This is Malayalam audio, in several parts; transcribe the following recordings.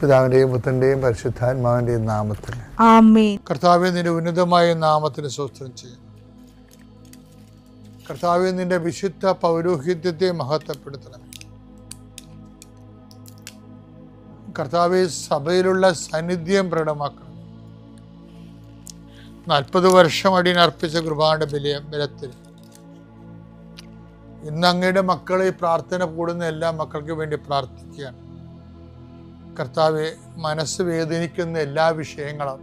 പിതാവിന്റെയും പുത്രന്റെയും പരിശുദ്ധാത്മാവിന്റെയും നാമത്തിൽ. കർത്താവെ നിന്റെ ഉന്നതമായ നാമത്തിന് സ്വസ്ഥം ചെയ്യും കർത്താവെ നിന്റെ വിശുദ്ധ പൗരോഹിത്യത്തെ മഹത്വപ്പെടുത്തണം. കർത്താവെ സഭയിലുള്ള സാന്നിധ്യം പ്രകടമാക്കണം. നാൽപ്പത് വർഷം അടിയനർപ്പിച്ച കൃപാന്റെ ബലിയ ബലത്തിൽ. ഇന്ന് അങ്ങയുടെ മക്കളെ പ്രാർത്ഥന കൂടുന്ന എല്ലാ മക്കൾക്കും വേണ്ടി പ്രാർത്ഥിക്കുകയാണ്. കർത്താവെ മനസ്സ് വേദനിക്കുന്ന എല്ലാ വിഷയങ്ങളും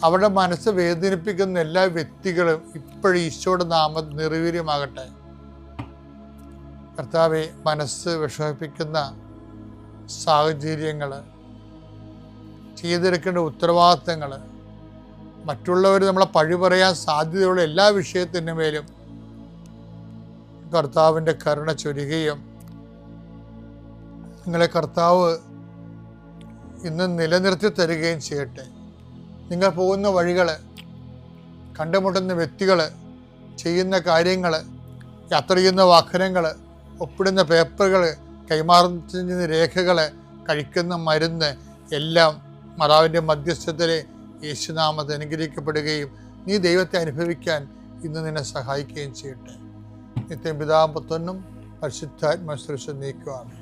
അവരുടെ മനസ്സ് വേദനിപ്പിക്കുന്ന എല്ലാ വ്യക്തികളും ഇപ്പോഴും ഈശോയുടെ നാമം നിർവീര്യമാകട്ടെ കർത്താവെ മനസ്സ് വിഷമിപ്പിക്കുന്ന സാഹചര്യങ്ങൾ ചെയ്തെടുക്കേണ്ട ഉത്തരവാദിത്തങ്ങൾ മറ്റുള്ളവർ നമ്മളെ പഴി പറയാൻ സാധ്യതയുള്ള എല്ലാ വിഷയത്തിന്റെ മേലും കർത്താവിന്റെ കരുണ ചൊരികയും നിങ്ങളെ കർത്താവ് ഇന്ന് നിലനിർത്തി തരികയും ചെയ്യട്ടെ. നിങ്ങൾ പോകുന്ന വഴികൾ കണ്ടുമുട്ടുന്ന വ്യക്തികൾ ചെയ്യുന്ന കാര്യങ്ങൾ യാത്ര ചെയ്യുന്ന വാഹനങ്ങൾ ഒപ്പിടുന്ന പേപ്പറുകൾ കൈമാറുന്ന രേഖകൾ കഴിക്കുന്ന മരുന്ന് എല്ലാം മറാവിന്റെ മധ്യസ്ഥത്തിലെ യേശുനാമത്തെ അനുഗ്രഹിക്കപ്പെടുകയും നീ ദൈവത്തെ അനുഭവിക്കാൻ ഇന്ന് നിന്നെ സഹായിക്കുകയും ചെയ്യട്ടെ. നിത്യം പിതാപത്തൊന്നും പരിശുദ്ധാത്മശ്രേഷം നീക്കുവാണ്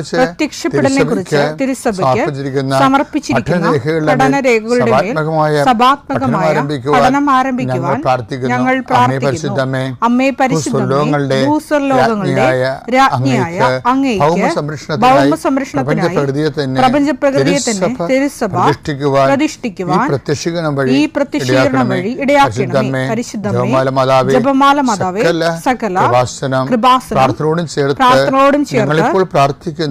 പ്രത്യക്ഷപ്പെടലിനെ കുറിച്ച് തിരുസഭയ്ക്ക് സമർപ്പിച്ചിരിക്കുന്ന പഠനരേഖകളുടെ സഭാത്മകമായ സഭാത്മകമായ പഠനം ആരംഭിക്കുവാൻ ഞങ്ങൾ പ്രാർത്ഥിക്കുന്നു. അമ്മേ ഭൂസ്വർലോകങ്ങളുടെ രാജ്ഞിയായ രാജ്ഞിയായ അങ്ങേക്ക് ഭൗമ അങ്ങേക്ക് സംരക്ഷണത്തിനായി ഭൗമ സംരക്ഷണത്തിനായി പ്രപഞ്ചപ്രകൃതിയെ തന്നെ തിരുസഭ തിരുസഭ പ്രതിഷ്ഠിക്കുവാൻ പ്രതിഷ്ഠിക്കുവാൻ ഈ പ്രത്യക്ഷീകരണം വഴി ഈ പ്രത്യക്ഷീകരണം വഴി ഇടയാക്കണമേ. പരിശുദ്ധമേ ജപമാല മാതാവേ ജപമാല മാതാവേ സകല സകല കൃപാസനം കൃപാസനം പ്രാർത്ഥനയോടും ചേർത്ത് ഞങ്ങളിപ്പോൾ പ്രാർത്ഥിക്കുന്ന.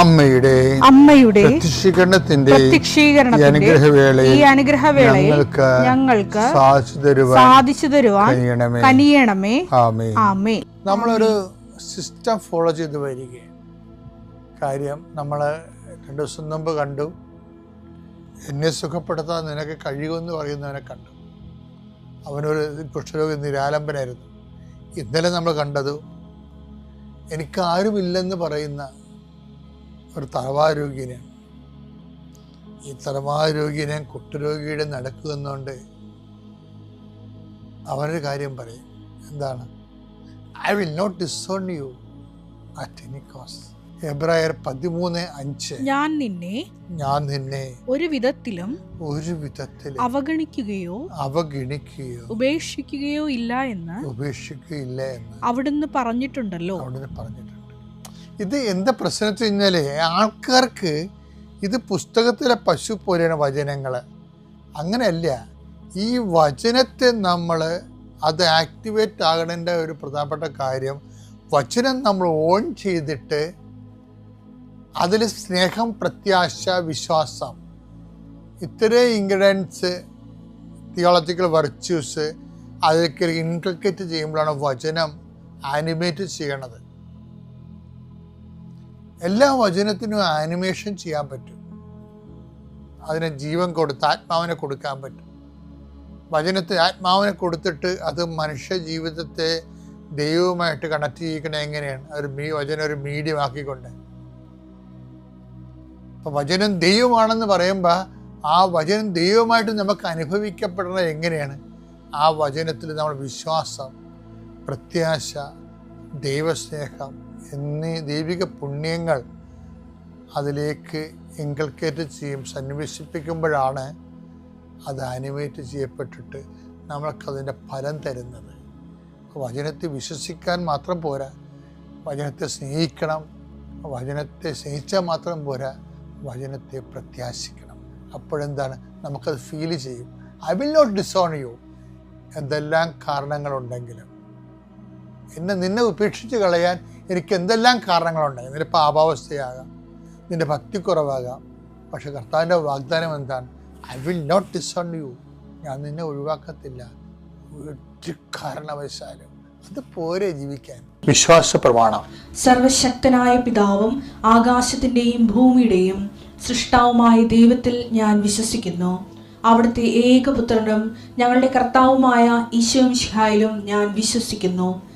അമ്മയുടെ അമ്മയുടെ അനുഗ്രഹവേളയിൽ ഈ അനുഗ്രഹവേളയിൽ ഞങ്ങൾക്ക് ഞങ്ങൾക്ക് സാധിച്ചു തരുവാൻ സാധിച്ചു തരുവാൻ കനിയണമേ. ആമേ ആമേ നമ്മളൊരു സിസ്റ്റം ഫോളോ ചെയ്ത് വരികയാണ്. കാര്യം നമ്മൾ രണ്ട് ദിവസം മുമ്പ് കണ്ടു. എന്നെ സുഖപ്പെടുത്താൻ നിനക്ക് കഴിയുമെന്ന് പറയുന്നവനെ കണ്ടു. അവനൊരു കുഷ്ഠരോഗി നിരാലംബനായിരുന്നു. ഇന്നലെ നമ്മൾ കണ്ടത് എനിക്കാരുമില്ലെന്ന് പറയുന്ന ഒരു തലവാരോഗ്യനെയാണ് ഈ തലവാരോഗ്യനെ കുട്ടുരോഗിയുടെ നടക്കുമെന്നുകൊണ്ട് അവനൊരു കാര്യം പറയും. എന്താണ്? I will not disown you at any cost എബ്രായർ പതിമൂന്ന് അഞ്ച്. ഞാൻ നിന്നെ ഞാൻ നിന്നെ ഒരു വിധത്തിലും ഒരു വിധത്തിൽ അവഗണിക്കുകയോ അവഗണിക്കുകയോ ഉപേക്ഷിക്കുകയോ ഇല്ല എന്ന് ഉപേക്ഷിക്കുകയില്ല എന്ന് അവിടുന്ന് പറഞ്ഞിട്ടുണ്ടല്ലോ. അവിടുന്ന് പറഞ്ഞിട്ടുണ്ട്. ഇത് എന്താ പ്രശ്നം വെച്ച് കഴിഞ്ഞാൽ ആൾക്കാർക്ക് ഇത് പുസ്തകത്തിലെ പശു പോലെയാണ് വചനങ്ങൾ അങ്ങനെയല്ല ഈ വചനത്തെ നമ്മൾ അത് ആക്ടിവേറ്റ് ആകേണ്ട ഒരു പ്രധാനപ്പെട്ട കാര്യം വചനം നമ്മൾ ഓൺ ചെയ്തിട്ട് അതിൽ സ്നേഹം പ്രത്യാശ വിശ്വാസം ഇത്രയും ഇൻഗ്രീഡിയൻസ് തിയോളജിക്കൽ വെർച്യൂസ് അതിലേക്ക് ഇൻകൾക്കേറ്റ് ചെയ്യുമ്പോഴാണ് വചനം ആനിമേറ്റ് ചെയ്യണത്. എല്ലാ വചനത്തിനും ആനിമേഷൻ ചെയ്യാൻ പറ്റും. അതിനെ ജീവൻ കൊടുത്ത് ആത്മാവിനെ കൊടുക്കാൻ പറ്റും. വചനത്തെ ആത്മാവിനെ കൊടുത്തിട്ട് അത് മനുഷ്യ ജീവിതത്തെ ദൈവവുമായിട്ട് കണക്ട് ചെയ്യിക്കണേ എങ്ങനെയാണ്? ഒരു മീ വചനം ഒരു മീഡിയം ആക്കിക്കൊണ്ട്. അപ്പം വചനം ദൈവമാണെന്ന് പറയുമ്പോൾ ആ വചനം ദൈവമായിട്ട് നമുക്ക് അനുഭവിക്കപ്പെടുന്നത് എങ്ങനെയാണ്? ആ വചനത്തിൽ നമ്മൾ വിശ്വാസം പ്രത്യാശ ദൈവസ്നേഹം എന്നീ ദൈവിക പുണ്യങ്ങൾ അതിലേക്ക് ഇൻകൾക്കേറ്റ് ചെയ്യും സന്നിവേശിപ്പിക്കുമ്പോഴാണ് അത് ആനിമേറ്റ് ചെയ്യപ്പെട്ടിട്ട് നമ്മൾക്കതിന്റെ ഫലം തരുന്നത്. വചനത്തെ വിശ്വസിക്കാൻ മാത്രം പോരാ വചനത്തെ സ്നേഹിക്കണം വചനത്തെ സ്നേഹിച്ചാൽ മാത്രം പോരാ വചനത്തെ പ്രത്യാശിക്കണം. അപ്പോഴെന്താണ്? നമുക്കത് ഫീൽ ചെയ്യും. I will not disown you എന്തെല്ലാം കാരണങ്ങളുണ്ടെങ്കിലും. എന്നെ നിന്നെ ഉപേക്ഷിച്ച് കളയാൻ എനിക്ക് എന്തെല്ലാം കാരണങ്ങളുണ്ടായി? നിന്റെ പാപാവസ്ഥയാകാം നിന്റെ ഭക്തിക്കുറവാകാം പക്ഷെ കർത്താവിന്റെ വാഗ്ദാനം എന്താണ്? I will not disown you ഞാൻ നിന്നെ ഒഴിവാക്കത്തില്ല. ഒരു കാരണവശാലും. അത് പോരെ ജീവിക്കാൻ. വിശ്വാസ പ്രമാണം. സർവശക്തനായ പിതാവും ആകാശത്തിന്റെയും ഭൂമിയുടെയും സൃഷ്ടാവുമായ ദൈവത്തിൽ ഞാൻ വിശ്വസിക്കുന്നു. അവിടുത്തെ ഏകപുത്രനും ഞങ്ങളുടെ കർത്താവുമായ ഈശോമിഷിഹായിലും ഞാൻ വിശ്വസിക്കുന്നു.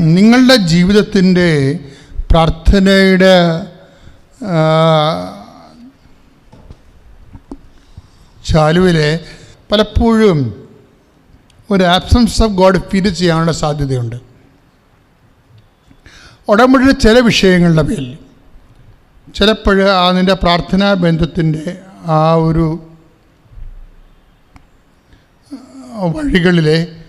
നിങ്ങളുടെ ജീവിതത്തിന്റെ പ്രാർത്ഥനയുടെ ചാലുവിലെ പലപ്പോഴും ഒരു ആബ്സൻസ് ഓഫ് ഗോഡ് ഫീൽ ചെയ്യാനുള്ള സാധ്യതയുണ്ട്. ഉടമ്പടിയുടെ ചില വിഷയങ്ങളുടെ പേരിൽ ചിലപ്പോൾ ആ നിന്റെ പ്രാർത്ഥനാ ബന്ധത്തിന്റെ ആ ഒരു വഴികളിലെ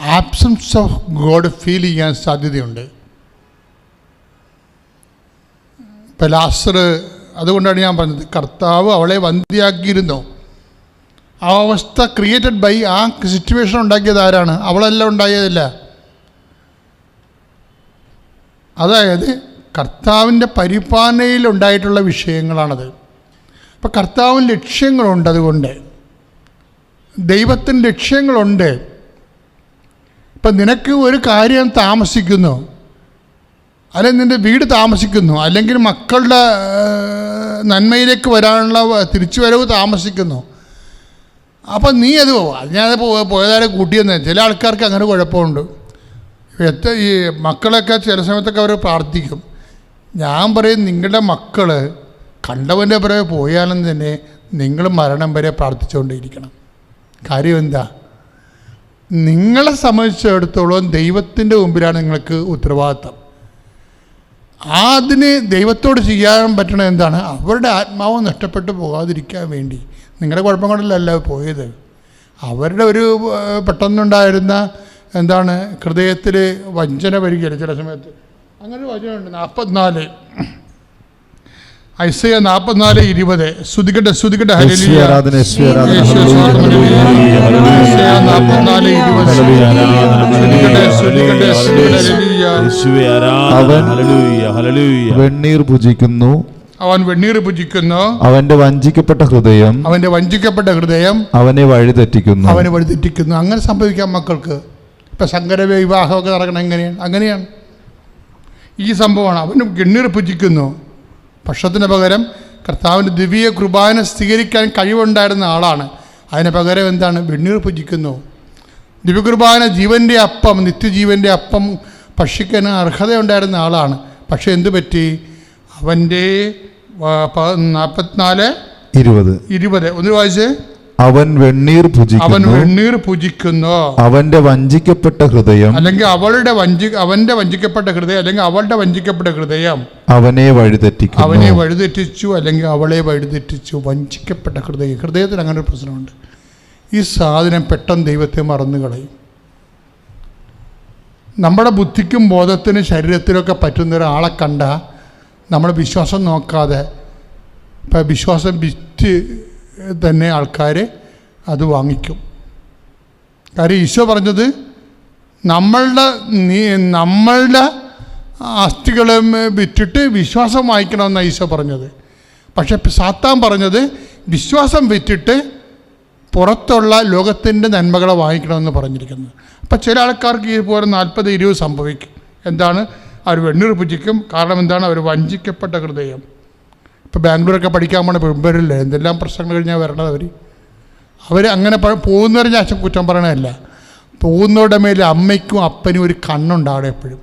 ആബ്സൻസ് ഓഫ് ഗോഡ് ഫീൽ ചെയ്യാൻ സാധ്യതയുണ്ട്. ഇപ്പം ലാസർ അതുകൊണ്ടാണ് ഞാൻ പറഞ്ഞത്. കർത്താവ് അവളെ വന്ധ്യയാക്കിയിരുന്നു. ആ അവസ്ഥ ക്രിയേറ്റഡ് ബൈ ആ സിറ്റുവേഷൻ ഉണ്ടാക്കിയത് ആരാണ്? അവളല്ല ഉണ്ടായതല്ല. അതായത് കർത്താവിന്റെ പരിപാലനയിൽ ഉണ്ടായിട്ടുള്ള വിഷയങ്ങളാണത്. അപ്പം കർത്താവിന് ലക്ഷ്യങ്ങളുണ്ട് അതുകൊണ്ട്. ദൈവത്തിന് ലക്ഷ്യങ്ങളുണ്ട്. ഇപ്പം നിനക്ക് ഒരു കാര്യം താമസിക്കുന്നു. അല്ലെങ്കിൽ നിന്റെ വീട് താമസിക്കുന്നു. അല്ലെങ്കിൽ മക്കളുടെ നന്മയിലേക്ക് വരാനുള്ള തിരിച്ചുവരവ് താമസിക്കുന്നു. അപ്പം നീ അത് അത് ഞാൻ പോയതാരെ കൂട്ടിയെന്ന്. ചില ആൾക്കാർക്ക് അങ്ങനെ കുഴപ്പമുണ്ട്. എത്ര ഈ മക്കളൊക്കെ ചില സമയത്തൊക്കെ അവർ പ്രാർത്ഥിക്കും. ഞാൻ പറയും നിങ്ങളുടെ മക്കൾ കണ്ടവന്റെ പുറകെ പോയാലും തന്നെ നിങ്ങൾ മരണം വരെ പ്രാർത്ഥിച്ചുകൊണ്ടേയിരിക്കണം. കാര്യം എന്താ? നിങ്ങളെ സംബന്ധിച്ചിടത്തോളം ദൈവത്തിന്റെ മുമ്പിലാണ് നിങ്ങൾക്ക് ഉത്തരവാദിത്തം. അതിന് ദൈവത്തോട് ചെയ്യാൻ പറ്റണ എന്താണ്? അവരുടെ ആത്മാവ് നഷ്ടപ്പെട്ടു പോകാതിരിക്കാൻ വേണ്ടി. നിങ്ങളുടെ കുഴപ്പം കൊണ്ടല്ല പോയത്. അവരുടെ ഒരു പെട്ടെന്നുണ്ടായിരുന്ന എന്താണ്? ഹൃദയത്തിൽ വഞ്ചന വരികയില്ല ചില സമയത്ത്. അങ്ങനെ ഒരു വചനമുണ്ട്. നാൽപ്പത്തിനാല്. ഐസയ നാൽപ്പത്തിനാല് ഇരുപത്. ഹല്ലേലൂയ, ഹല്ലേലൂയ. വെണ്ണീർ ഭുജിക്കുന്നു അവൻ വെണ്ണീർ പൂജിക്കുന്നു. അവന്റെ വഞ്ചിക്കപ്പെട്ട ഹൃദയം അവന്റെ വഞ്ചിക്കപ്പെട്ട ഹൃദയം അവനെ വഴിതെറ്റിക്കുന്നു. അവന് വഴിതെറ്റിക്കുന്നു. അങ്ങനെ സംഭവിക്കാം മക്കൾക്ക്. ഇപ്പം സങ്കര വിവാഹമൊക്കെ നടക്കണം എങ്ങനെയാണ്? അങ്ങനെയാണ്. ഈ സംഭവമാണ്. അവന് ഗണ്ണീർ പൂജിക്കുന്നു. പക്ഷത്തിന് പകരം കർത്താവിന്റെ ദിവ്യ കുർബാന സ്വീകരിക്കാൻ കഴിവുണ്ടായിരുന്ന ആളാണ്. അതിന് പകരം എന്താണ്? വെണ്ണീർ പൂജിക്കുന്നു. ദിവ്യകുർബാന ജീവന്റെ അപ്പം നിത്യജീവന്റെ അപ്പം ഭക്ഷിക്കാൻ അർഹതയുണ്ടായിരുന്ന ആളാണ്. പക്ഷെ എന്തു പറ്റി? അവന്റെ നാൽപ്പത്തിനാല് ഇരുപത്. ഇരുപത്. ഒന്ന് വായിച്ച്. അവൻ വെണ്ണീർ അവൻ വെണ്ണീർ പൂജിക്കുന്നു. അവന്റെ വഞ്ചിക്കപ്പെട്ട ഹൃദയം അല്ലെങ്കിൽ അവളുടെ വഞ്ചി അവന്റെ വഞ്ചിക്കപ്പെട്ട ഹൃദയം അല്ലെങ്കിൽ അവളുടെ വഞ്ചിക്കപ്പെട്ട ഹൃദയം അവനെ വഴിതെറ്റിക്കും അവനെ വഴിതെറ്റിച്ചു അല്ലെങ്കിൽ അവളെ വഴിതെറ്റിച്ചു. വഞ്ചിക്കപ്പെട്ട ഹൃദയം. ഹൃദയത്തിൽ അങ്ങനെ ഒരു പ്രശ്നമുണ്ട്. ഈ സാധനം പെട്ടെന്ന് ദൈവത്തെ മറന്നു കളയും. നമ്മുടെ ബുദ്ധിക്കും ബോധത്തിനും ശരീരത്തിനൊക്കെ പറ്റുന്ന ഒരാളെ കണ്ട നമ്മുടെ വിശ്വാസം നോക്കാതെ ഇപ്പം വിശ്വാസം വിറ്റ് തന്നെ ആൾക്കാർ അത് വാങ്ങിക്കും. കാര്യം ഈശോ പറഞ്ഞത് നമ്മളുടെ നീ നമ്മളുടെ അസ്ഥികളെ വിറ്റിട്ട് വിശ്വാസം വാങ്ങിക്കണമെന്നാണ് ഈശോ പറഞ്ഞത്. പക്ഷെ സാത്താൻ പറഞ്ഞത് വിശ്വാസം വിറ്റിട്ട് പുറത്തുള്ള ലോകത്തിന്റെ നന്മകളെ വാങ്ങിക്കണമെന്ന് പറഞ്ഞിരിക്കുന്നത്. അപ്പം ചില ആൾക്കാർക്ക് ഇതുപോലെ നാൽപ്പത് ഇരുപത് സംഭവിക്കും. എന്താണ്? അവർ വെണ്ണീർ പൂജിക്കും. കാരണം എന്താണ്? അവർ വഞ്ചിക്കപ്പെട്ട ഹൃദയം. ഇപ്പോൾ ബാംഗ്ലൂരൊക്കെ പഠിക്കാൻ പോണ പെരുമ്പരില്ലേ എന്തെല്ലാം പ്രശ്നങ്ങൾ കഴിഞ്ഞാൽ വരണത് അവർ അവർ അങ്ങനെ പോകുന്നവരെ ഞാൻ കുറ്റം പറയണതല്ല. പോകുന്നവരുടെ മേലെ അമ്മയ്ക്കും അപ്പനും ഒരു കണ്ണുണ്ടാവണം എപ്പോഴും.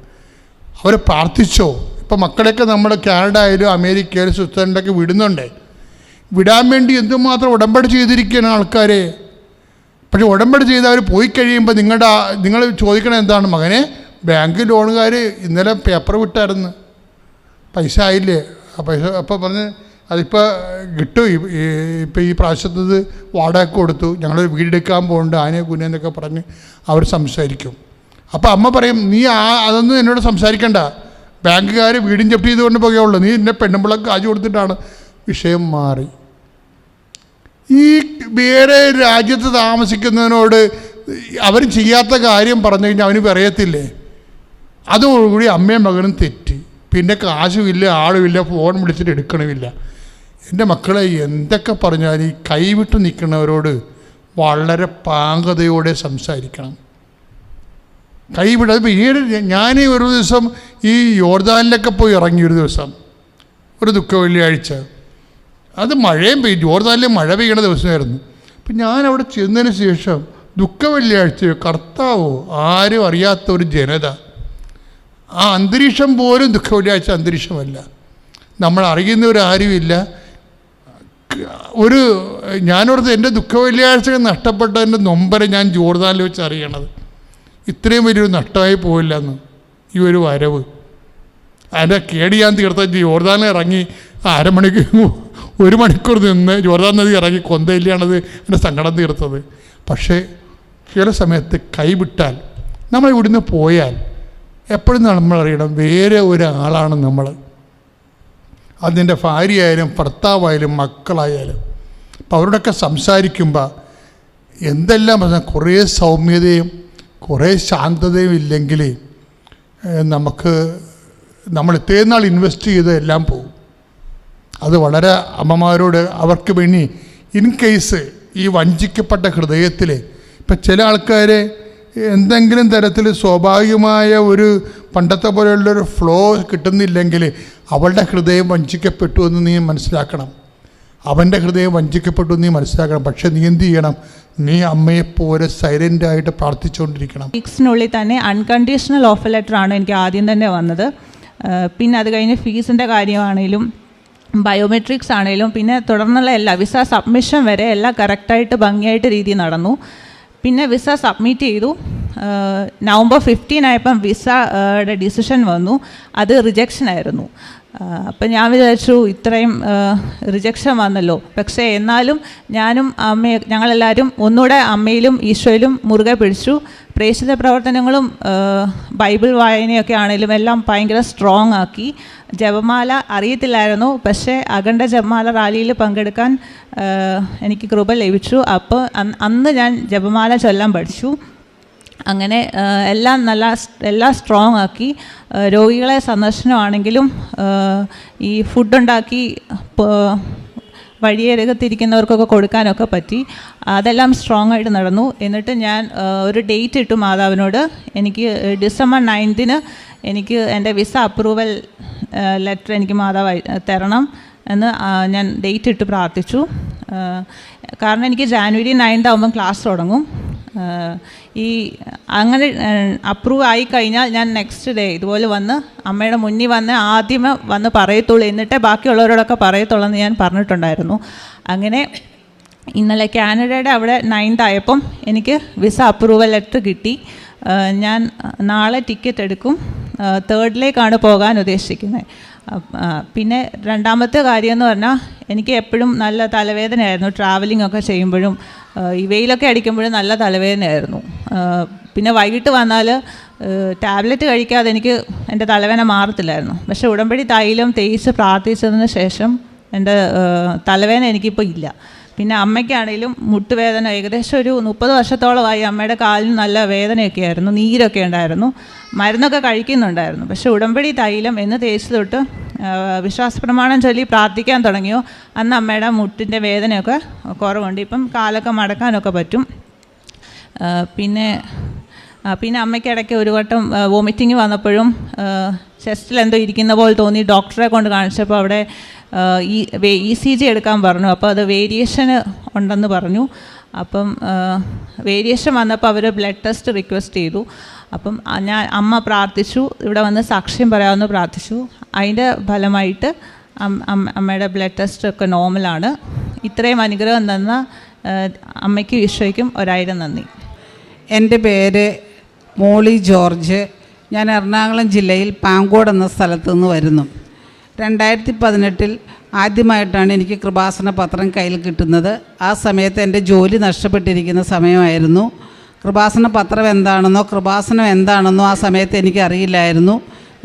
അവർ പ്രാർത്ഥിച്ചോ? ഇപ്പോൾ മക്കളെയൊക്കെ നമ്മൾ കാനഡ ആയാലും അമേരിക്കയിലും സ്വിറ്റ്സർലൻഡൊക്കെ വിടുന്നുണ്ട്. വിടാൻ വേണ്ടി എന്തുമാത്രം ഉടമ്പടി ചെയ്തിരിക്കുകയാണ് ആൾക്കാരെ? പക്ഷെ ഉടമ്പടി ചെയ്ത് അവർ പോയി കഴിയുമ്പോൾ നിങ്ങളുടെ നിങ്ങൾ ചോദിക്കണത് എന്താണ്? മകനെ ബാങ്ക് ലോണുകാർ ഇന്നലെ പേപ്പർ വിട്ടായിരുന്നു പൈസ ആയില്ലേ? പൈസ അപ്പോൾ പറഞ്ഞ് അതിപ്പോൾ കിട്ടും. ഇപ്പോൾ ഈ പ്രാവശ്യത്തത് വാടക കൊടുത്തു. ഞങ്ങൾ വീടെടുക്കാൻ പോകുന്നുണ്ട് ആനയെ കുഞ്ഞെന്നൊക്കെ പറഞ്ഞ് അവർ സംസാരിക്കും. അപ്പോൾ അമ്മ പറയും നീ ആ അതൊന്നും എന്നോട് സംസാരിക്കണ്ട. ബാങ്കുകാർ വീടും ജപ്തി ചെയ്തുകൊണ്ട് പോകുകയുള്ളൂ നീ എന്നെ പെണ്ണുമ്പിളക്ക് കാജ് കൊടുത്തിട്ടാണ്. വിഷയം മാറി. ഈ വേറെ രാജ്യത്ത് താമസിക്കുന്നതിനോട് അവർ ചെയ്യാത്ത കാര്യം പറഞ്ഞു കഴിഞ്ഞാൽ അവന് പറയത്തില്ലേ അതോടുകൂടി അമ്മയും മകനും തെറ്റി. പിന്നെ കാശുമില്ല ആളുമില്ല ഫോൺ വിളിച്ചിട്ട് എടുക്കണമില്ല. എന്റെ മക്കളെ എന്തൊക്കെ പറഞ്ഞാൽ ഈ കൈവിട്ട് നിൽക്കുന്നവരോട് വളരെ പാകതയോടെ സംസാരിക്കണം. കൈവിടാതെ ഈയിടെ ഞാൻ ഒരു ദിവസം ഈ യോർദാനിലൊക്കെ പോയി ഇറങ്ങി ഒരു ദിവസം ഒരു ദുഃഖ വെള്ളിയാഴ്ച. അത് മഴയും പെയ്യും ജോർദാനിലെ മഴ പെയ്യണ ദിവസമായിരുന്നു. അപ്പം ഞാൻ അവിടെ ചെന്നതിന് ശേഷം ദുഃഖ വെള്ളിയാഴ്ചയോ കർത്താവോ ആരും അറിയാത്ത ഒരു ജനത ആ അന്തരീക്ഷം പോലും ദുഃഖ വെള്ളിയാഴ്ച അന്തരീക്ഷമല്ല. നമ്മൾ അറിയുന്നവരാരുമില്ല ഒരു ഞാനോർത്ത് എന്റെ ദുഃഖ വെള്ളിയാഴ്ച നഷ്ടപ്പെട്ടതിന്റെ നൊമ്പരം ഞാൻ ജോർദാനിൽ വെച്ച് അറിയണത്. ഇത്രയും വലിയൊരു നഷ്ടമായി പോയില്ല എന്ന് ഈ ഒരു വരവ്. അതിന്റെ കേടി ഞാൻ തീർത്ത ജോർദാനിൽ ഇറങ്ങി അരമണിക്ക് ഒരു മണിക്കൂർ നിന്ന് ജോർദാൻ നദി ഇറങ്ങി കൊന്തയില്ലാണത് എന്റെ സങ്കടം തീർത്തത്. പക്ഷേ ചില സമയത്ത് കൈവിട്ടാൽ നമ്മൾ ഇവിടുന്ന് പോയാൽ എപ്പോഴും നമ്മൾ അറിയണം വേറെ ഒരാളാണ് നമ്മൾ. അതിന്റെ ഭാര്യയായാലും ഭർത്താവായാലും മക്കളായാലും. അപ്പോൾ അവരോടൊക്കെ സംസാരിക്കുമ്പോൾ എന്തെല്ലാം കുറേ സൗമ്യതയും കുറേ ശാന്തതയും ഇല്ലെങ്കിൽ നമുക്ക് നമ്മൾ ഇത്രയും നാൾ ഇൻവെസ്റ്റ് ചെയ്ത് എല്ലാം പോകും അത് വളരെ അമ്മമാരോട് അവർക്ക് വേണ്ടി ഇൻ കേസ് ഈ വഞ്ചിക്കപ്പെട്ട ഹൃദയത്തിൽ ഇപ്പം ചില ആൾക്കാർ എന്തെങ്കിലും തരത്തിൽ സ്വാഭാവികമായ ഒരു പണ്ടത്തെ പോലെയുള്ളൊരു ഫ്ലോ കിട്ടുന്നില്ലെങ്കിൽ അവളുടെ ഹൃദയം വഞ്ചിക്കപ്പെട്ടു എന്ന് നീ മനസ്സിലാക്കണം. അവന്റെ ഹൃദയം വഞ്ചിക്കപ്പെട്ടു എന്ന് നീ മനസ്സിലാക്കണം. പക്ഷെ നീ എന്ത് ചെയ്യണം? നീ അമ്മയെപ്പോലെ സൈലന്റായിട്ട് പ്രാർത്ഥിച്ചുകൊണ്ടിരിക്കണം. വീക്സിനുള്ളിൽ തന്നെ അൺകണ്ടീഷണൽ ഓഫർ ലെറ്റർ ആണ് എനിക്ക് ആദ്യം തന്നെ വന്നത്. പിന്നെ അത് കഴിഞ്ഞ് ഫീസിന്റെ കാര്യമാണെങ്കിലും ബയോമെട്രിക്സ് ആണെങ്കിലും പിന്നെ തുടർന്നുള്ള എല്ലാ വിസ സബ്മിഷൻ വരെ എല്ലാം കറക്റ്റായിട്ട് ഭംഗിയായിട്ട് രീതി നടന്നു. പിന്നെ വിസ സബ്മിറ്റ് ചെയ്തു. നവംബർ ഫിഫ്റ്റീൻ ആയപ്പം വിസയുടെ ഡിസിഷൻ വന്നു. അത് റിജക്ഷൻ ആയിരുന്നു. അപ്പം ഞാൻ വിചാരിച്ചു ഇത്രയും റിജക്ഷൻ വന്നല്ലോ. പക്ഷേ എന്നാലും ഞാനും അമ്മയെ ഞങ്ങളെല്ലാവരും ഒന്നുകൂടെ അമ്മയിലും ഈശോയിലും മുറുകെ പിടിച്ചു. പ്രേക്ഷിത പ്രവർത്തനങ്ങളും ബൈബിൾ വായനയൊക്കെ ആണെങ്കിലും എല്ലാം ഭയങ്കര സ്ട്രോങ് ആക്കി. ജപമാല അറിയത്തില്ലായിരുന്നു. പക്ഷേ അഖണ്ഡ ജപമാല റാലിയിൽ പങ്കെടുക്കാൻ എനിക്ക് കൃപ ലഭിച്ചു. അപ്പോൾ അന്ന് ഞാൻ ജപമാല ചൊല്ലാൻ പഠിച്ചു. അങ്ങനെ എല്ലാം നല്ല എല്ലാം സ്ട്രോങ് ആക്കി. രോഗികളെ സന്ദർശനമാണെങ്കിലും ഈ ഫുഡുണ്ടാക്കി വഴിയരകത്തിരിക്കുന്നവർക്കൊക്കെ കൊടുക്കാനൊക്കെ പറ്റി. അതെല്ലാം സ്ട്രോങ് ആയിട്ട് നടന്നു. എന്നിട്ട് ഞാൻ ഒരു ഡേറ്റ് ഇട്ടു മാതാവിനോട്. എനിക്ക് ഡിസംബർ നയൻത്തിന് എനിക്ക് എന്റെ വിസ അപ്രൂവൽ ലെറ്റർ എനിക്ക് മാതാവ് തരണം എന്ന് ഞാൻ ഡേറ്റ് ഇട്ട് പ്രാർത്ഥിച്ചു. കാരണം എനിക്ക് ജാനുവരി നയൻത് ആകുമ്പം ക്ലാസ് തുടങ്ങും. ഈ അങ്ങനെ അപ്രൂവ് ആയി കഴിഞ്ഞാൽ ഞാൻ നെക്സ്റ്റ് ഡേ ഇതുപോലെ വന്ന് അമ്മയുടെ മുന്നിൽ വന്ന് ആദ്യമേ വന്ന് പറയത്തുള്ളൂ. എന്നിട്ടേ ബാക്കിയുള്ളവരോടൊക്കെ പറയത്തുള്ളൂ എന്ന് ഞാൻ പറഞ്ഞിട്ടുണ്ടായിരുന്നു. അങ്ങനെ ഇന്നലെ കാനഡയുടെ അവിടെ നയൻത് ആയപ്പം എനിക്ക് വിസ അപ്രൂവൽ ലെറ്റർ കിട്ടി. ഞാൻ നാളെ ടിക്കറ്റ് എടുക്കും. തേർഡിലേക്കാണ് പോകാൻ ഉദ്ദേശിക്കുന്നത്. പിന്നെ രണ്ടാമത്തെ കാര്യം എന്ന് പറഞ്ഞാൽ എനിക്ക് എപ്പോഴും നല്ല തലവേദനയായിരുന്നു. ട്രാവലിംഗ് ഒക്കെ ചെയ്യുമ്പോഴും ഈ അടിക്കുമ്പോൾ നല്ല തലവേദനയായിരുന്നു. പിന്നെ വൈകിട്ട് വന്നാൽ ടാബ്ലറ്റ് കഴിക്കാതെ എനിക്ക് എന്റെ തലവേദന മാറത്തില്ലായിരുന്നു. പക്ഷേ ഉടമ്പടി തൈലം തേച്ച് പ്രാർത്ഥിച്ചതിന് ശേഷം എന്റെ തലവേദന എനിക്കിപ്പോൾ ഇല്ല. പിന്നെ അമ്മയ്ക്കാണെങ്കിലും മുട്ടുവേദന ഏകദേശം ഒരു മുപ്പത് വർഷത്തോളമായി അമ്മയുടെ കാലിന് നല്ല വേദനയൊക്കെ ആയിരുന്നു നീരൊക്കെ ഉണ്ടായിരുന്നു. മരുന്നൊക്കെ കഴിക്കുന്നുണ്ടായിരുന്നു. പക്ഷേ ഉടമ്പടി തൈലം എന്ന് തേച്ച് തൊട്ട് വിശ്വാസ പ്രമാണം ചൊല്ലി പ്രാർത്ഥിക്കാൻ തുടങ്ങിയോ അന്ന് അമ്മയുടെ മുട്ടിന്റെ വേദനയൊക്കെ കുറവുണ്ട്. ഇപ്പം കാലൊക്കെ മടക്കാനൊക്കെ പറ്റും. പിന്നെ പിന്നെ അമ്മയ്ക്ക് ഇടയ്ക്ക് ഒരു വട്ടം വോമിറ്റിങ് വന്നപ്പോഴും ചെസ്റ്റിൽ എന്തോ ഇരിക്കുന്ന പോലെ തോന്നി. ഡോക്ടറെ കൊണ്ട് കാണിച്ചപ്പോൾ അവിടെ ഈ ഇ സി ജി എടുക്കാൻ പറഞ്ഞു. അപ്പോൾ അത് വേരിയേഷൻ ഉണ്ടെന്ന് പറഞ്ഞു. അപ്പം വേരിയേഷൻ വന്നപ്പോൾ അവർ ബ്ലഡ് ടെസ്റ്റ് റിക്വസ്റ്റ് ചെയ്തു. അപ്പം ഞാൻ അമ്മ പ്രാർത്ഥിച്ചു. ഇവിടെ വന്ന് സാക്ഷ്യം പറയാമെന്ന് പ്രാർത്ഥിച്ചു. അതിന്റെ ഫലമായിട്ട് അമ്മയുടെ ബ്ലഡ് ടെസ്റ്റ് ഒക്കെ നോർമലാണ് ഇത്രയും അനുഗ്രഹം തന്ന അമ്മയ്ക്കും ഈശോയ്ക്കും ഒരായിരം നന്ദി. എന്റെ പേര് മോളി ജോർജ്. ഞാൻ എറണാകുളം ജില്ലയിൽ പാങ്കോട് എന്ന സ്ഥലത്തു നിന്ന് വരുന്നു. രണ്ടായിരത്തി പതിനെട്ടിൽ ആദ്യമായിട്ടാണ് എനിക്ക് കൃപാസന പത്രം കയ്യിൽ കിട്ടുന്നത്. ആ സമയത്ത് എന്റെ ജോലി നഷ്ടപ്പെട്ടിരിക്കുന്ന സമയമായിരുന്നു. കൃപാസന പത്രം എന്താണെന്നോ കൃപാസനം എന്താണെന്നോ ആ സമയത്ത് എനിക്ക് അറിയില്ലായിരുന്നു.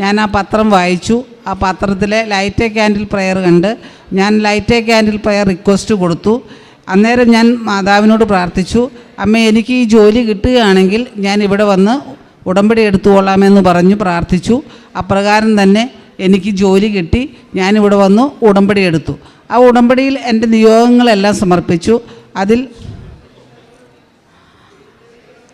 ഞാൻ ആ പത്രം വായിച്ചു. ആ പത്രത്തിലെ ലൈറ്റ് എ ക്യാൻഡിൽ പ്രെയർ കണ്ട് ഞാൻ light a candle prayer request കൊടുത്തു. അന്നേരം ഞാൻ മാതാവിനോട് പ്രാർത്ഥിച്ചു. അമ്മ എനിക്ക് ഈ ജോലി കിട്ടുകയാണെങ്കിൽ ഞാൻ ഇവിടെ വന്ന് ഉടമ്പടി എടുത്തുകൊള്ളാമെന്ന് പറഞ്ഞു പ്രാർത്ഥിച്ചു. അപ്രകാരം തന്നെ എനിക്ക് ജോലി കിട്ടി. ഞാനിവിടെ വന്നു ഉടമ്പടി എടുത്തു. ആ ഉടമ്പടിയിൽ എന്റെ നിയോഗങ്ങളെല്ലാം സമർപ്പിച്ചു. അതിൽ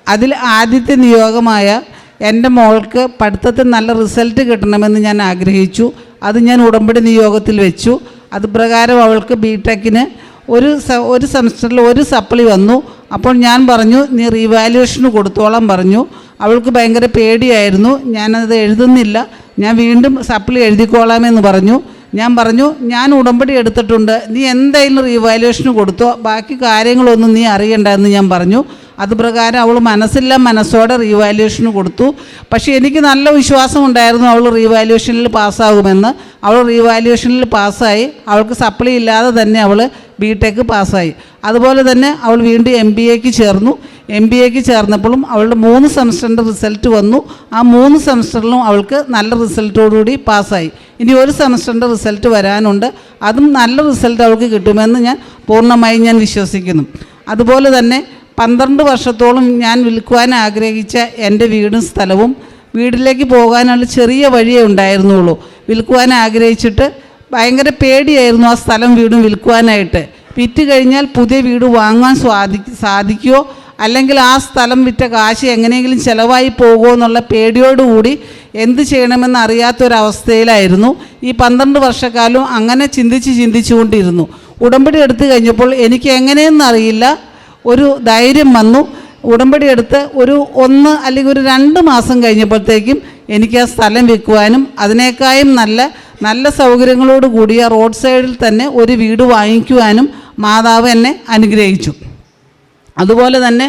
അതിൽ ആദ്യത്തെ നിയോഗമായ എന്റെ മോൾക്ക് പഠിത്തത്തിൽ നല്ല റിസൾട്ട് കിട്ടണമെന്ന് ഞാൻ ആഗ്രഹിച്ചു. അത് ഞാൻ ഉടമ്പടി നിയോഗത്തിൽ വെച്ചു. അത് പ്രകാരം അവൾക്ക് ബി ടെക്കിന് ഒരു ഒരു സെമസ്റ്ററിൽ ഒരു സപ്ലി വന്നു. അപ്പോൾ ഞാൻ പറഞ്ഞു നീ റീവാലുവേഷന് കൊടുത്തോളം പറഞ്ഞു. അവൾക്ക് ഭയങ്കര പേടിയായിരുന്നു. ഞാനത് എഴുതുന്നില്ല. ഞാൻ വീണ്ടും സപ്ലി എഴുതിക്കോളാമെന്ന് പറഞ്ഞു. ഞാൻ പറഞ്ഞു ഞാൻ ഉടമ്പടി എടുത്തിട്ടുണ്ട്. നീ എന്തായാലും റീവാലുവേഷന് കൊടുത്തോ. ബാക്കി കാര്യങ്ങളൊന്നും നീ അറിയണ്ട എന്ന് ഞാൻ പറഞ്ഞു. അത് പ്രകാരം അവൾ മനസ്സില്ല മനസ്സോടെ റീവാലുവേഷന് കൊടുത്തു. പക്ഷേ എനിക്ക് നല്ല വിശ്വാസം ഉണ്ടായിരുന്നു അവൾ റീവാലുവേഷനിൽ പാസ്സാകുമെന്ന്. അവൾ റീവാലുവേഷനിൽ പാസ്സായി. അവൾക്ക് സപ്ലി ഇല്ലാതെ തന്നെ അവൾ ബി ടെക്ക് പാസ്സായി. അതുപോലെ തന്നെ അവൾ വീണ്ടും എം ബി എക്ക് ചേർന്നു. എം ബി എക്ക് ചേർന്നപ്പോഴും അവളുടെ മൂന്ന് സെമസ്റ്ററിന്റെ റിസൾട്ട് വന്നു. ആ മൂന്ന് സെമസ്റ്ററിലും അവൾക്ക് നല്ല റിസൾട്ടോടുകൂടി പാസ്സായി. ഇനി ഒരു സെമസ്റ്ററിന്റെ റിസൾട്ട് വരാനുണ്ട്. അതും നല്ല റിസൾട്ട് അവൾക്ക് കിട്ടുമെന്ന് ഞാൻ പൂർണമായും ഞാൻ വിശ്വസിക്കുന്നു. അതുപോലെ തന്നെ പന്ത്രണ്ട് വർഷത്തോളം ഞാൻ വിൽക്കുവാൻ ആഗ്രഹിച്ച എന്റെ വീടും സ്ഥലവും വീട്ടിലേക്ക് പോകാനുള്ള ചെറിയ വഴിയേ ഉണ്ടായിരുന്നുള്ളൂ. വിൽക്കുവാൻ ആഗ്രഹിച്ചിട്ട് ഭയങ്കര പേടിയായിരുന്നു ആ സ്ഥലം വീടും വിൽക്കുവാനായിട്ട്. വിറ്റ് കഴിഞ്ഞാൽ പുതിയ വീട് വാങ്ങാൻ സ്വാധി സാധിക്കുമോ അല്ലെങ്കിൽ ആ സ്ഥലം വിറ്റ കാശ് എങ്ങനെയെങ്കിലും ചിലവായി പോകുമോ എന്നുള്ള പേടിയോടുകൂടി എന്ത് ചെയ്യണമെന്ന് അറിയാത്തൊരവസ്ഥയിലായിരുന്നു. ഈ പന്ത്രണ്ട് വർഷക്കാലം അങ്ങനെ ചിന്തിച്ച് ചിന്തിച്ചുകൊണ്ടിരുന്നു. ഉടമ്പടി എടുത്തു കഴിഞ്ഞപ്പോൾ എനിക്ക് എങ്ങനെയെന്നറിയില്ല ഒരു ധൈര്യം വന്നു. ഉടമ്പടി എടുത്ത് ഒരു ഒന്ന് അല്ലെങ്കിൽ ഒരു രണ്ട് മാസം കഴിഞ്ഞപ്പോഴത്തേക്കും എനിക്ക് ആ സ്ഥലം വിൽക്കുവാനും അതിനേക്കാളും നല്ല നല്ല സൗകര്യങ്ങളോട് കൂടിയ റോഡ് സൈഡിൽ തന്നെ ഒരു വീട് വാങ്ങിക്കുവാനും മാതാവ് എന്നെ അനുഗ്രഹിച്ചു. അതുപോലെ തന്നെ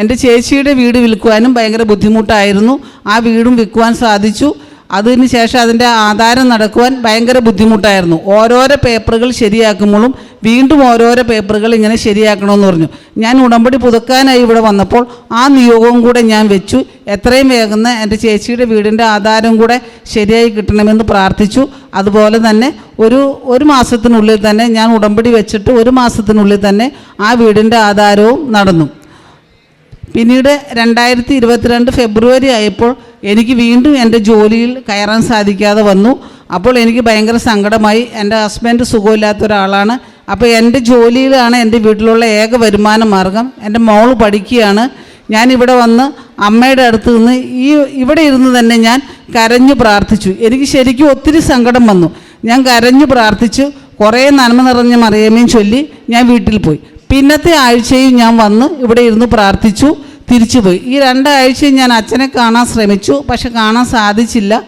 എന്റെ ചേച്ചിയുടെ വീട് വിൽക്കുവാനും ഭയങ്കര ബുദ്ധിമുട്ടായിരുന്നു. ആ വീടും വിൽക്കുവാൻ സാധിച്ചു. അതിന് ശേഷം അതിന്റെ ആധാരം നടക്കുവാൻ ഭയങ്കര ബുദ്ധിമുട്ടായിരുന്നു. ഓരോരോ പേപ്പറുകൾ ശരിയാക്കുമ്പോഴും വീണ്ടും ഓരോരോ പേപ്പറുകൾ ഇങ്ങനെ ശരിയാക്കണമെന്ന് പറഞ്ഞു. ഞാൻ ഉടമ്പടി പുതുക്കാനായി ഇവിടെ വന്നപ്പോൾ ആ നിയോഗവും കൂടെ ഞാൻ വെച്ചു. എത്രയും വേഗം എന്റെ ചേച്ചിയുടെ വീടിന്റെ ആധാരം കൂടെ ശരിയായി കിട്ടണമെന്ന് പ്രാർത്ഥിച്ചു. അതുപോലെ തന്നെ ഒരു ഒരു മാസത്തിനുള്ളിൽ തന്നെ ഞാൻ ഉടമ്പടി വെച്ചിട്ട് ഒരു മാസത്തിനുള്ളിൽ തന്നെ ആ വീടിന്റെ ആധാരവും നടന്നു. പിന്നീട് രണ്ടായിരത്തി ഇരുപത്തിരണ്ട് ഫെബ്രുവരി ആയപ്പോൾ എനിക്ക് വീണ്ടും എന്റെ ജോലിയിൽ കയറാൻ സാധിക്കാതെ വന്നു. അപ്പോൾ എനിക്ക് ഭയങ്കര സങ്കടമായി. എന്റെ ഹസ്ബൻഡ് സുഖമില്ലാത്ത ഒരാളാണ്. അപ്പോൾ എന്റെ ജോലിയിലാണ് എന്റെ വീട്ടിലുള്ള ഏക വരുമാന മാർഗം. എന്റെ മോൾ പഠിക്കുകയാണ്. ഞാൻ ഇവിടെ വന്ന് അമ്മയുടെ അടുത്ത് നിന്ന് ഈ ഇവിടെ ഇരുന്ന് തന്നെ ഞാൻ കരഞ്ഞു പ്രാർത്ഥിച്ചു. എനിക്ക് ശരിക്കും ഒത്തിരി സങ്കടം വന്നു. ഞാൻ കരഞ്ഞു പ്രാർത്ഥിച്ചു. കുറേ നന്മ നിറഞ്ഞ മറിയമേയും ചൊല്ലി ഞാൻ വീട്ടിൽ പോയി. പിന്നത്തെ ആഴ്ചയും ഞാൻ വന്ന് ഇവിടെ ഇരുന്ന് പ്രാർത്ഥിച്ചു തിരിച്ചുപോയി. ഈ രണ്ടാഴ്ചയും ഞാൻ അച്ഛനെ കാണാൻ ശ്രമിച്ചു പക്ഷെ കാണാൻ സാധിച്ചില്ല.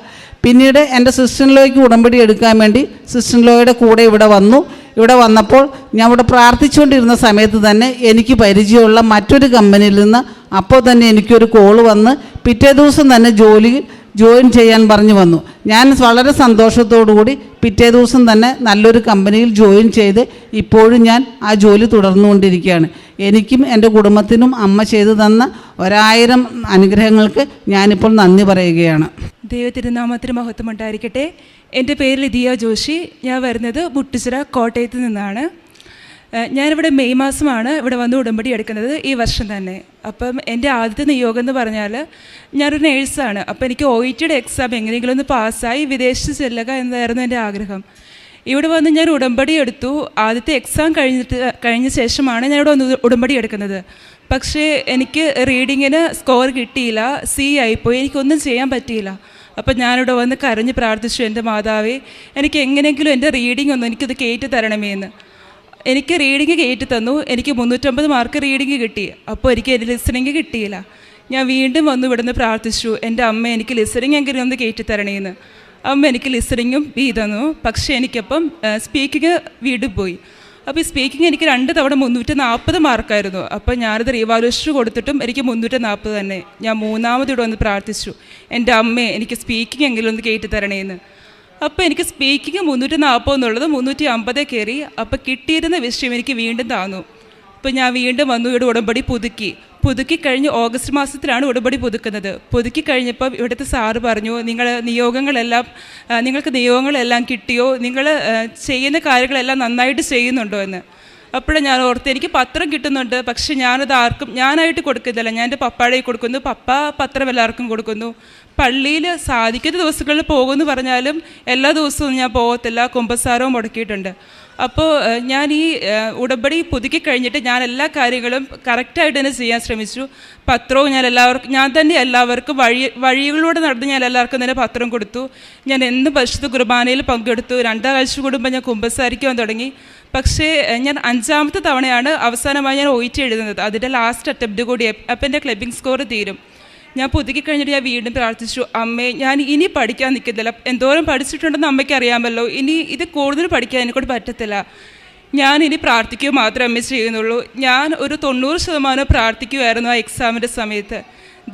പിന്നീട് എന്റെ സിസ്റ്ററിലോയ്ക്ക് ഉടമ്പടി എടുക്കാൻ വേണ്ടി സിസ്റ്ററിലോയുടെ കൂടെ ഇവിടെ വന്നു. ഇവിടെ വന്നപ്പോൾ ഞാൻ ഇവിടെ പ്രാർത്ഥിച്ചുകൊണ്ടിരുന്ന സമയത്ത് തന്നെ എനിക്ക് പരിചയമുള്ള മറ്റൊരു കമ്പനിയിൽ നിന്ന് അപ്പോൾ തന്നെ എനിക്കൊരു കോൾ വന്ന് പിറ്റേ ദിവസം തന്നെ ജോലി ജോയിൻ ചെയ്യാൻ പറഞ്ഞു വന്നു. ഞാൻ വളരെ കൂടി പിറ്റേ ദിവസം തന്നെ നല്ലൊരു കമ്പനിയിൽ ജോയിൻ ചെയ്ത് ഇപ്പോഴും ഞാൻ ആ ജോലി തുടർന്നുകൊണ്ടിരിക്കുകയാണ്. എനിക്കും എന്റെ കുടുംബത്തിനും അമ്മ ചെയ്തു തന്ന ഒരായിരം അനുഗ്രഹങ്ങൾക്ക് ഞാനിപ്പോൾ നന്ദി പറയുകയാണ്. ദൈവത്തിരുനാമത്തിന് മഹത്വം ഉണ്ടായിരിക്കട്ടെ. എന്റെ പേര് ലിതിയ ജോഷി. ഞാൻ വരുന്നത് മുട്ടുചിറ കോട്ടയത്ത് നിന്നാണ്. ഞാനിവിടെ മെയ് മാസമാണ് ഇവിടെ വന്ന് ഉടമ്പടി എടുക്കുന്നത് ഈ വർഷം തന്നെ. അപ്പം എന്റെ ആദ്യത്തെ നിയോഗം എന്ന് പറഞ്ഞാൽ ഞാനൊരു നേഴ്സാണ്. അപ്പോൾ എനിക്ക് ഒ ഇ ടിയുടെ എക്സാം എങ്ങനെയെങ്കിലും ഒന്ന് പാസ്സായി വിദേശത്ത് ചെല്ലുക എന്നതായിരുന്നു എന്റെ ആഗ്രഹം. ഇവിടെ വന്ന് ഞാൻ ഉടമ്പടി എടുത്തു. ആദ്യത്തെ എക്സാം കഴിഞ്ഞിട്ട് കഴിഞ്ഞ ശേഷമാണ് ഞാൻ ഇവിടെ വന്ന് ഉടമ്പടി എടുക്കുന്നത്. പക്ഷേ എനിക്ക് റീഡിങ്ങിന് സ്കോർ കിട്ടിയില്ല. സി ആയിപ്പോയി. എനിക്കൊന്നും ചെയ്യാൻ പറ്റിയില്ല. അപ്പം ഞാനിവിടെ വന്ന് കരഞ്ഞ് പ്രാർത്ഥിച്ചു എന്റെ മാതാവേ എനിക്ക് എങ്ങനെയെങ്കിലും എന്റെ റീഡിംഗ് ഒന്ന് എനിക്കിത് കയറ്റി തരണമേ എന്ന്. എനിക്ക് റീഡിങ് കയറ്റി തന്നു. എനിക്ക് മുന്നൂറ്റമ്പത് മാർക്ക് റീഡിങ് കിട്ടി. അപ്പോൾ എനിക്ക് ലിസണിങ് കിട്ടിയില്ല. ഞാൻ വീണ്ടും വന്നു ഇവിടുന്ന് പ്രാർത്ഥിച്ചു. എന്റെ അമ്മ എനിക്ക് ലിസണിങ് എങ്കിലും ഒന്ന് കയറ്റി തരണേന്ന്. അമ്മ എനിക്ക് ലിസണിങ്ങും ബി തന്നു. പക്ഷേ എനിക്കപ്പം സ്പീക്കിങ് വീണ്ടും പോയി. അപ്പോൾ ഈ സ്പീക്കിംഗ് എനിക്ക് രണ്ട് തവണ മുന്നൂറ്റി നാൽപ്പത് മാർക്കായിരുന്നു അപ്പോൾ ഞാനത് റീവാലുവേഷൻ കൊടുത്തിട്ടും എനിക്ക് മുന്നൂറ്റി നാൽപ്പത് തന്നെ. ഞാൻ മൂന്നാമത് ഇവിടെ വന്ന് പ്രാർത്ഥിച്ചു. എന്റെ അമ്മയെ എനിക്ക് സ്പീക്കിംഗ് എങ്കിലും ഒന്ന് കയറ്റി തരണേന്ന്. അപ്പോൾ എനിക്ക് സ്പീക്കിംഗ് മുന്നൂറ്റി നാൽപ്പത് എന്നുള്ളത് മുന്നൂറ്റി അമ്പതേ കയറി അപ്പോൾ കിട്ടിയിരുന്ന വിഷയം എനിക്ക് വീണ്ടും താന്നു. അപ്പോൾ ഞാൻ വീണ്ടും വന്നു ഇവിടെ ഉടമ്പടി പുതുക്കി. പുതുക്കി കഴിഞ്ഞ് ഓഗസ്റ്റ് മാസത്തിലാണ് ഉടമ്പടി പുതുക്കുന്നത്. പുതുക്കി കഴിഞ്ഞപ്പോൾ ഇവിടുത്തെ സാറ് പറഞ്ഞു നിങ്ങൾ നിയോഗങ്ങളെല്ലാം നിങ്ങൾക്ക് നിയോഗങ്ങളെല്ലാം കിട്ടിയോ? നിങ്ങൾ ചെയ്യുന്ന കാര്യങ്ങളെല്ലാം നന്നായിട്ട് ചെയ്യുന്നുണ്ടോ? എന്ന്. അപ്പോഴാണ് ഞാൻ ഓർത്ത് എനിക്ക് പത്രം കിട്ടുന്നുണ്ട് പക്ഷെ ഞാനത് ആർക്കും ഞാനായിട്ട് കൊടുക്കുന്നില്ല. ഞാൻ എന്റെ പപ്പാടെ കൊടുക്കുന്നു പപ്പ പത്രം എല്ലാവർക്കും കൊടുക്കുന്നു. പള്ളിയിൽ സാധിക്കുന്ന ദിവസങ്ങളിൽ പോകുമെന്ന് പറഞ്ഞാലും എല്ലാ ദിവസവും ഞാൻ പോകത്തില്ല കുമ്പസാരവും മുടക്കിയിട്ടുണ്ട്. അപ്പോൾ ഞാൻ ഈ ഉടമ്പടി പുതുക്കി കഴിഞ്ഞിട്ട് ഞാൻ എല്ലാ കാര്യങ്ങളും കറക്റ്റായിട്ട് തന്നെ ചെയ്യാൻ ശ്രമിച്ചു. പത്രവും ഞാൻ എല്ലാവർക്കും ഞാൻ തന്നെ എല്ലാവർക്കും വഴി വഴികളിലൂടെ നടന്ന് ഞാൻ എല്ലാവർക്കും തന്നെ പത്രം കൊടുത്തു. ഞാൻ എന്ന് പരിശുദ്ധ കുർബാനയിൽ പങ്കെടുത്തു. രണ്ടാഴ്ച കൂടുമ്പോൾ ഞാൻ കുമ്പസാരിക്കാൻ തുടങ്ങി. പക്ഷേ ഞാൻ അഞ്ചാമത്തെ തവണയാണ് അവസാനമായി ഞാൻ ഒയിറ്റ് എഴുതുന്നത്. അതിന്റെ ലാസ്റ്റ് അറ്റംപ്റ്റ് കൂടി അപ്പം എന്റെ ക്ലബിംഗ് സ്കോർ തീരും. ഞാൻ പുതുക്കി കഴിഞ്ഞിട്ട് ഞാൻ വീണ്ടും പ്രാർത്ഥിച്ചു അമ്മേ ഞാൻ ഇനി പഠിക്കാൻ നിൽക്കുന്നില്ല. എന്തോരം പഠിച്ചിട്ടുണ്ടെന്ന് അമ്മയ്ക്ക് അറിയാമല്ലോ. ഇനി ഇത് കൂടുതൽ പഠിക്കാൻ എന്നെക്കൊണ്ട് പറ്റത്തില്ല. ഞാൻ ഇനി പ്രാർത്ഥിക്കുക മാത്രമേ അമ്മ ചെയ്യുന്നുള്ളൂ. ഞാൻ ഒരു തൊണ്ണൂറ് ശതമാനം പ്രാർത്ഥിക്കുമായിരുന്നു ആ എക്സാമിന്റെ സമയത്ത്.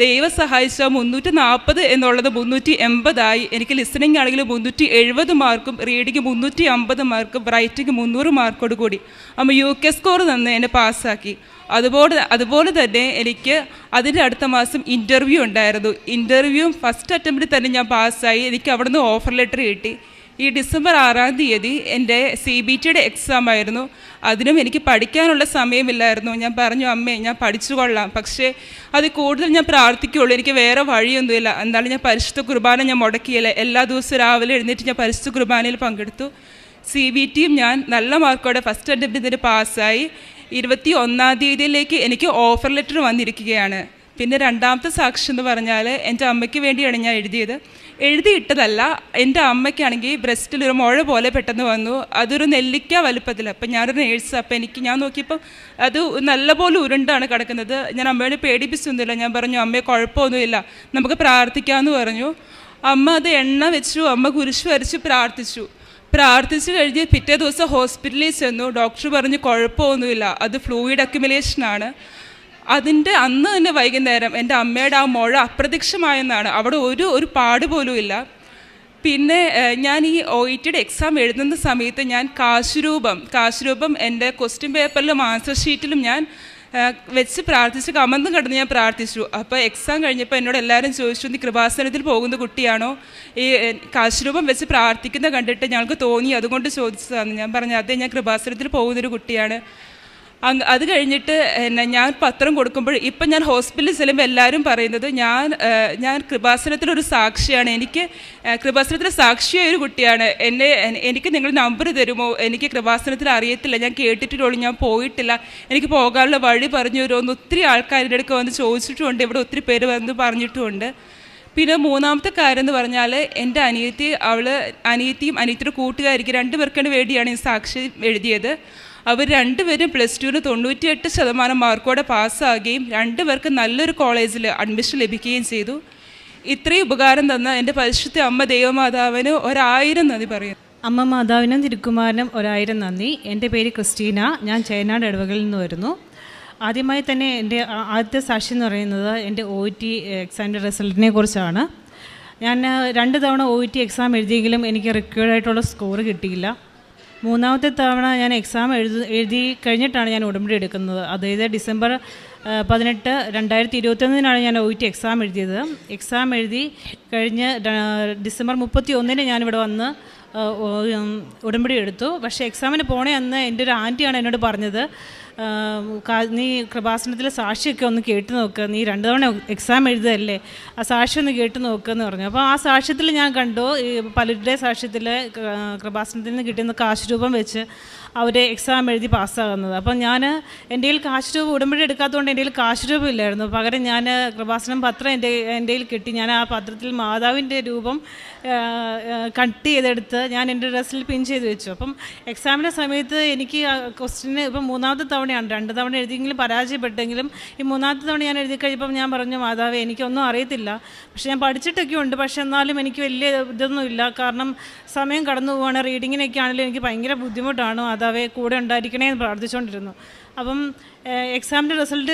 ദൈവം സഹായിച്ച മുന്നൂറ്റി നാൽപ്പത് എന്നുള്ളത് മുന്നൂറ്റി എൺപതായി എനിക്ക് ലിസണിംഗ് ആണെങ്കിൽ മുന്നൂറ്റി എഴുപത് മാർക്കും റീഡിങ് മുന്നൂറ്റി അമ്പത് മാർക്കും റൈറ്റിംഗ് മുന്നൂറ് മാർക്കോട് കൂടി. അമ്മ യു കെ സ്കോർ തന്ന് എന്നെ പാസ്സാക്കി. അതുപോലെ അതുപോലെ തന്നെ എനിക്ക് അതിന്റെ അടുത്ത മാസം ഇന്റർവ്യൂ ഉണ്ടായിരുന്നു. ഇന്റർവ്യൂ ഫസ്റ്റ് അറ്റംപ്റ്റിൽ തന്നെ ഞാൻ പാസ്സായി. എനിക്ക് അവിടുന്ന് ഓഫർ ലെറ്റർ കിട്ടി. ഈ ഡിസംബർ ആറാം തീയതി എന്റെ സി ബി ടിയുടെ എക്സാം ആയിരുന്നു. അതിനും എനിക്ക് പഠിക്കാനുള്ള സമയമില്ലായിരുന്നു. ഞാൻ പറഞ്ഞു അമ്മേ ഞാൻ പഠിച്ചു കൊള്ളാം. പക്ഷേ അത് കൂടുതൽ ഞാൻ പ്രാർത്ഥിക്കുകയുള്ളൂ എനിക്ക് വേറെ വഴിയൊന്നുമില്ല. എന്നാലും ഞാൻ പരിശുദ്ധ കുർബാന ഞാൻ മുടക്കിയില്ല. എല്ലാ ദിവസവും രാവിലെ എഴുന്നേറ്റ് ഞാൻ പരിശുദ്ധ കുർബാനയിൽ പങ്കെടുത്തു. സി ബി ടിയും ഞാൻ നല്ല മാർക്കോടെ ഫസ്റ്റ് അറ്റംപ്റ്റിന് പാസ്സായി. ഇരുപത്തി ഒന്നാം തീയതിയിലേക്ക് എനിക്ക് ഓഫർ ലെറ്റർ വന്നിരിക്കുകയാണ്. പിന്നെ രണ്ടാമത്തെ സാക്ഷി എന്ന് പറഞ്ഞാൽ എന്റെ അമ്മയ്ക്ക് വേണ്ടിയാണ് ഞാൻ എഴുതിയത്. എഴുതിയിട്ടതല്ല എന്റെ അമ്മയ്ക്കാണെങ്കിൽ ബ്രസ്റ്റിൽ ഒരു മുഴ പോലെ പെട്ടെന്ന് വന്നു. അതൊരു നെല്ലിക്ക വലുപ്പത്തിൽ. അപ്പം ഞാനൊരു നേഴ്സ് അപ്പം എനിക്ക് ഞാൻ നോക്കിയപ്പം അത് നല്ലപോലെ ഉരുണ്ടാണ് കിടക്കുന്നത്. ഞാൻ അമ്മയോട് പേടിപ്പിച്ചൊന്നുമില്ല. ഞാൻ പറഞ്ഞു അമ്മയെ കുഴപ്പമൊന്നുമില്ല. നമുക്ക് പ്രാർത്ഥിക്കാമെന്ന് പറഞ്ഞു. അമ്മ അത് എണ്ണ വെച്ചു. അമ്മ കുരിശു വരച്ച് പ്രാർത്ഥിച്ചു. പ്രാർത്ഥിച്ചു കഴിഞ്ഞ് പിറ്റേ ദിവസം ഹോസ്പിറ്റലിൽ ചെന്നു. ഡോക്ടർ പറഞ്ഞു കുഴപ്പമൊന്നുമില്ല. അത് ഫ്ലൂയിഡ് അക്യുമുലേഷൻ ആണ്. അതിന്റെ അന്ന് തന്നെ വൈകുന്നേരം എന്റെ അമ്മയുടെ ആ മുഴ അപ്രത്യക്ഷമായെന്നാണ്. അവിടെ ഒരു ഒരു പാട് പോലും ഇല്ല. പിന്നെ ഞാൻ ഈ ഒ ഇ ടിയുടെ എക്സാം എഴുതുന്ന സമയത്ത് ഞാൻ കാശുരൂപം കാശുരൂപം എന്റെ ക്വസ്റ്റ്യൻ പേപ്പറിലും ആൻസർ ഷീറ്റിലും ഞാൻ വെച്ച് പ്രാർത്ഥിച്ച് കമന്ന് കടന്ന് ഞാൻ പ്രാർത്ഥിച്ചു. അപ്പോൾ എക്സാം കഴിഞ്ഞപ്പോൾ എന്നോട് എല്ലാവരും ചോദിച്ചു നീ കൃപാസനത്തിൽ പോകുന്ന കുട്ടിയാണോ? ഈ കാശുരൂപം വെച്ച് പ്രാർത്ഥിക്കുന്ന കണ്ടിട്ട് ഞങ്ങൾക്ക് തോന്നി. അതുകൊണ്ട് ചോദിച്ചതാണ്. ഞാൻ പറഞ്ഞു അതെ ഞാൻ കൃപാസനത്തിൽ പോകുന്നൊരു കുട്ടിയാണ്. അങ് അത് കഴിഞ്ഞിട്ട് എന്നെ ഞാൻ പത്രം കൊടുക്കുമ്പോൾ ഇപ്പം ഞാൻ ഹോസ്പിറ്റലിൽ ചെല്ലുമ്പോൾ എല്ലാവരും പറയുന്നത് ഞാൻ ഞാൻ കൃപാസനത്തിലൊരു സാക്ഷിയാണ്. എനിക്ക് കൃപാസനത്തിലെ സാക്ഷിയായ ഒരു കുട്ടിയാണ്. എന്നെ എനിക്ക് നിങ്ങൾ നമ്പർ തരുമോ? എനിക്ക് കൃപാസനത്തിൽ അറിയത്തില്ല. ഞാൻ കേട്ടിട്ടുള്ളൂ ഞാൻ പോയിട്ടില്ല. എനിക്ക് പോകാനുള്ള വഴി പറഞ്ഞു തരുമോ എന്ന് ഒത്തിരി ആൾക്കാരുടെ അടുക്ക് വന്ന് ചോദിച്ചിട്ടുമുണ്ട് ഇവിടെ ഒത്തിരി പേര് വന്ന് പറഞ്ഞിട്ടുമുണ്ട് പിന്നെ മൂന്നാമത്തെ കാര്യം എന്ന് പറഞ്ഞാൽ എന്റെ അനിയത്തി അവൾ അനിയത്തിയും അനിയത്തിയുടെ കൂട്ടുകാരിക്ക് രണ്ടുപേർക്കിന് വേണ്ടിയാണ് ഈ സാക്ഷി എഴുതിയത്. അവർ രണ്ടുപേരും പ്ലസ് ടുവിന് തൊണ്ണൂറ്റിയെട്ട് ശതമാനം മാർക്കോടെ പാസ്സാകുകയും രണ്ടുപേർക്ക് നല്ലൊരു കോളേജിൽ അഡ്മിഷൻ ലഭിക്കുകയും ചെയ്തു. ഇത്രയും ഉപകാരം തന്ന എന്റെ പരിശുദ്ധ അമ്മ ദൈവമാതാവിന് ഒരായിരം നന്ദി പറയുന്നു. അമ്മ മാതാവിനും തിരുക്കുമാരനും ഒരായിരം നന്ദി. എന്റെ പേര് ക്രിസ്റ്റീന. ഞാൻ ചേനാട് ഇടവകളിൽ നിന്ന് വരുന്നു. ആദ്യമായി തന്നെ എന്റെ ആദ്യത്തെ സാക്ഷി എന്ന് പറയുന്നത് എന്റെ ഒ ടി എക്സാമിന്റെ റിസൾട്ടിനെ കുറിച്ചാണ്. ഞാൻ രണ്ട് തവണ ഒ ടി എക്സാം എഴുതിയെങ്കിലും എനിക്ക് റിക്വേർഡായിട്ടുള്ള സ്കോർ കിട്ടിയില്ല. മൂന്നാമത്തെ തവണ ഞാൻ എക്സാം എഴുതി എഴുതി കഴിഞ്ഞിട്ടാണ് ഞാൻ ഉടമ്പടി എടുക്കുന്നത്. അതായത് ഡിസംബർ പതിനെട്ട് രണ്ടായിരത്തി ഇരുപത്തൊന്നിനാണ് ഞാൻ ഒ ടി എക്സാം എഴുതിയത്. എക്സാം എഴുതി കഴിഞ്ഞ് ഡിസംബർ മുപ്പത്തി ഒന്നിന് ഞാനിവിടെ വന്ന് ഉടമ്പടി എടുത്തു. പക്ഷേ എക്സാമിന് പോണേ അന്ന് എന്റെ ഒരു ആന്റിയാണ് എന്നോട് പറഞ്ഞത്. നീ കൃപാസനത്തിലെ സാക്ഷിയൊക്കെ ഒന്ന് കേട്ട് നോക്കുക നീ രണ്ടു തവണ എക്സാം എഴുതുകയല്ലേ ആ സാക്ഷി ഒന്ന് കേട്ട് നോക്കുക എന്ന് പറഞ്ഞു. അപ്പോൾ ആ സാക്ഷ്യത്തിൽ ഞാൻ കണ്ടു. പലരുടെ സാക്ഷ്യത്തിൽ കൃപാസനത്തിൽ നിന്ന് കിട്ടുന്ന കാശ് രൂപം വെച്ച് അവർ എക്സാം എഴുതി പാസ്സാകുന്നത്. അപ്പം ഞാൻ എന്റെ കയ്യിൽ കാശ് രൂപ ഉടമ്പടി എടുക്കാത്തതുകൊണ്ട് എന്റെ കയ്യിൽ കാശ് ഇല്ലായിരുന്നു. പകരം ഞാൻ കൃപാസനം പത്രം എന്റെ എന്റെ കയ്യിൽ കിട്ടി. ഞാൻ ആ പത്രത്തിൽ മാതാവിന്റെ രൂപം കട്ട് ചെയ്തെടുത്ത് ഞാൻ എന്റെ ഡ്രസ്സിൽ പിൻ ചെയ്ത് വെച്ചു. അപ്പം എക്സാമിന്റെ സമയത്ത് എനിക്ക് ക്വസ്റ്റിന് ഇപ്പം മൂന്നാമത്തെ തവണയാണ്. രണ്ട് തവണ എഴുതിയെങ്കിലും പരാജയപ്പെട്ടെങ്കിലും ഈ മൂന്നാമത്തെ തവണ ഞാൻ എഴുതി കഴിയുമ്പോൾ ഞാൻ പറഞ്ഞു മാതാവേ എനിക്കൊന്നും അറിയത്തില്ല. പക്ഷേ ഞാൻ പഠിച്ചിട്ടൊക്കെ ഉണ്ട്. പക്ഷേ എന്നാലും എനിക്ക് വലിയ ഇതൊന്നും ഇല്ല. കാരണം സമയം കടന്നു പോവാണ്. റീഡിങ്ങിനൊക്കെ ആണെങ്കിലും എനിക്ക് ഭയങ്കര ബുദ്ധിമുട്ടാണ്. മാതാവേ കൂടെ ഉണ്ടായിരിക്കണേ എന്ന് പ്രാർത്ഥിച്ചുകൊണ്ടിരുന്നു. അപ്പം എക്സാമിന്റെ റിസൾട്ട്